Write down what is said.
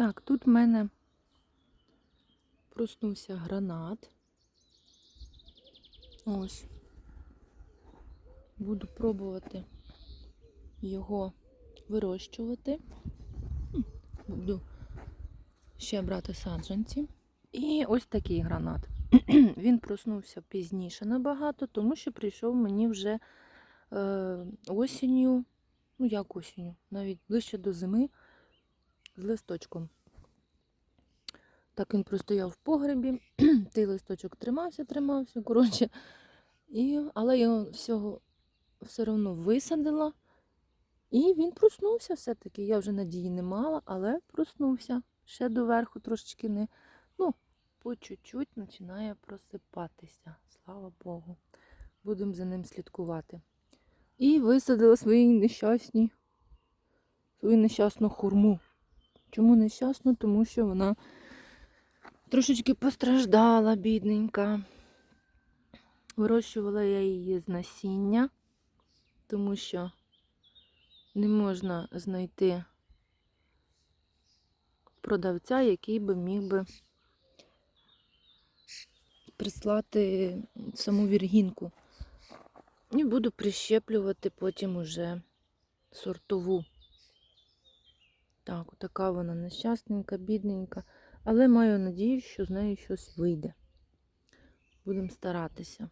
Так, тут в мене проснувся гранат. Ось. Буду пробувати його вирощувати. Буду ще брати саджанці. І ось такий гранат. Він проснувся пізніше набагато, тому що прийшов мені вже е, осінню, ну як осінню, навіть ближче до зими з листочком. Так він простояв в погребі, той листочок тримався, тримався, коротше. І, але я всього все одно висадила. І він проснувся все-таки. Я вже надії не мала, але проснувся. Ще доверху трошечки не, ну, по чуть-чуть починає просипатися. Слава Богу. Будемо за ним слідкувати. І висадила свої нещасні, свою нещасну хурму. Чому нещасну? Тому що вона трошечки постраждала, бідненька. Вирощувала я її з насіння, тому що не можна знайти продавця, який би міг би прислати саму віргінку. І буду прищеплювати потім уже сортову. Так, така вона нещасненька, бідненька. Але маю надію, що з нею щось вийде. Будемо старатися.